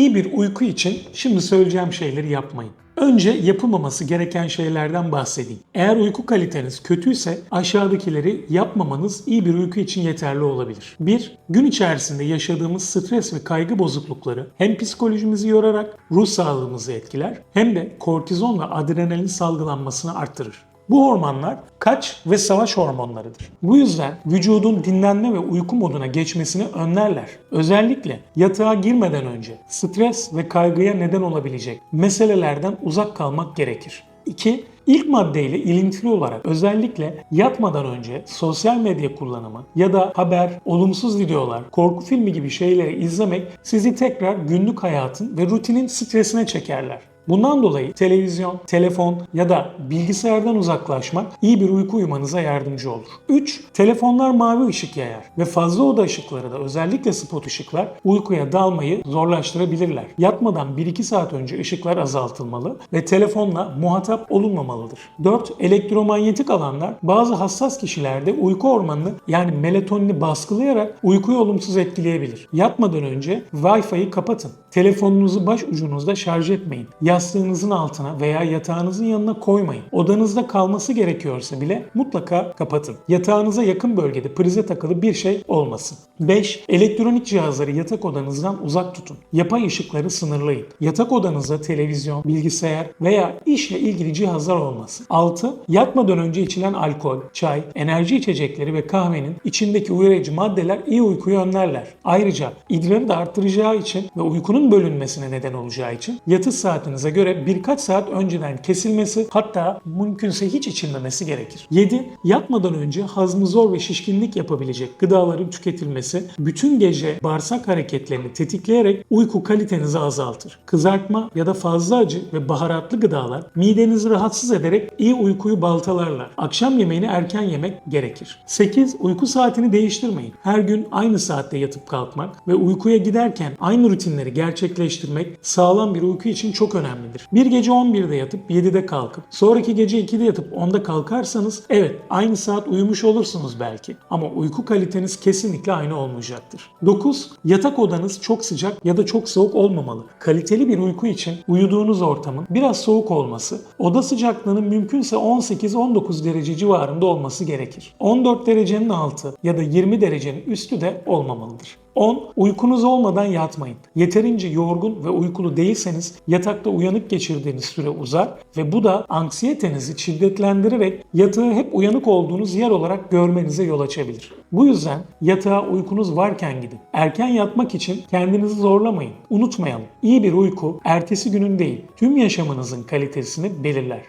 İyi bir uyku için şimdi söyleyeceğim şeyleri yapmayın. Önce yapılmaması gereken şeylerden bahsedeyim. Eğer uyku kaliteniz kötüyse aşağıdakileri yapmamanız iyi bir uyku için yeterli olabilir. 1. Gün içerisinde yaşadığımız stres ve kaygı bozuklukları hem psikolojimizi yorarak ruh sağlığımızı etkiler hem de kortizon ve adrenalin salgılanmasını arttırır. Bu hormonlar kaç ve savaş hormonlarıdır. Bu yüzden vücudun dinlenme ve uyku moduna geçmesini önlerler. Özellikle yatağa girmeden önce stres ve kaygıya neden olabilecek meselelerden uzak kalmak gerekir. 2. İlk maddeyle ilintili olarak özellikle yatmadan önce sosyal medya kullanımı ya da haber, olumsuz videolar, korku filmi gibi şeyleri izlemek sizi tekrar günlük hayatın ve rutinin stresine çekerler. Bundan dolayı televizyon, telefon ya da bilgisayardan uzaklaşmak iyi bir uyku uyumanıza yardımcı olur. 3. Telefonlar mavi ışık yayar ve fazla oda ışıkları da özellikle spot ışıklar uykuya dalmayı zorlaştırabilirler. Yatmadan 1-2 saat önce ışıklar azaltılmalı ve telefonla muhatap olunmamalıdır. 4. Elektromanyetik alanlar bazı hassas kişilerde uyku hormonunu yani melatonini baskılayarak uykuyu olumsuz etkileyebilir. Yatmadan önce Wi-Fi'yi kapatın. Telefonunuzu baş ucunuzda şarj etmeyin. Yastığınızın altına veya yatağınızın yanına koymayın. Odanızda kalması gerekiyorsa bile mutlaka kapatın. Yatağınıza yakın bölgede prize takılı bir şey olmasın. 5. Elektronik cihazları yatak odanızdan uzak tutun. Yapay ışıkları sınırlayın. Yatak odanızda televizyon, bilgisayar veya işle ilgili cihazlar olmasın. 6. Yatmadan önce içilen alkol, çay, enerji içecekleri ve kahvenin içindeki uyarıcı maddeler iyi uykuyu önlerler. Ayrıca idrarı da arttıracağı için ve uykunun bölünmesine neden olacağı için yatış saatinize göre birkaç saat önceden kesilmesi hatta mümkünse hiç içilmemesi gerekir. 7. Yatmadan önce hazmı zor ve şişkinlik yapabilecek gıdaların tüketilmesi bütün gece bağırsak hareketlerini tetikleyerek uyku kalitenizi azaltır. Kızartma ya da fazla acı ve baharatlı gıdalar midenizi rahatsız ederek iyi uykuyu baltalarlar. Akşam yemeğini erken yemek gerekir. 8. Uyku saatini değiştirmeyin. Her gün aynı saatte yatıp kalkmak ve uykuya giderken aynı rutinleri gerçekleştirmek sağlam bir uyku için çok önemlidir. Bir gece 11'de yatıp 7'de kalkıp sonraki gece 2'de yatıp 10'da kalkarsanız evet aynı saat uyumuş olursunuz belki ama uyku kaliteniz kesinlikle aynı olmayacaktır. 9. Yatak odanız çok sıcak ya da çok soğuk olmamalı. Kaliteli bir uyku için uyuduğunuz ortamın biraz soğuk olması, oda sıcaklığının mümkünse 18-19 derece civarında olması gerekir. 14 derecenin altı ya da 20 derecenin üstü de olmamalıdır. 10. Uykunuz olmadan yatmayın. Yeterince yorgun ve uykulu değilseniz yatakta uyanık geçirdiğiniz süre uzar ve bu da anksiyetenizi şiddetlendirerek yatağı hep uyanık olduğunuz yer olarak görmenize yol açabilir. Bu yüzden yatağa uykunuz varken gidin. Erken yatmak için kendinizi zorlamayın. Unutmayalım. İyi bir uyku ertesi günün değil, tüm yaşamınızın kalitesini belirler.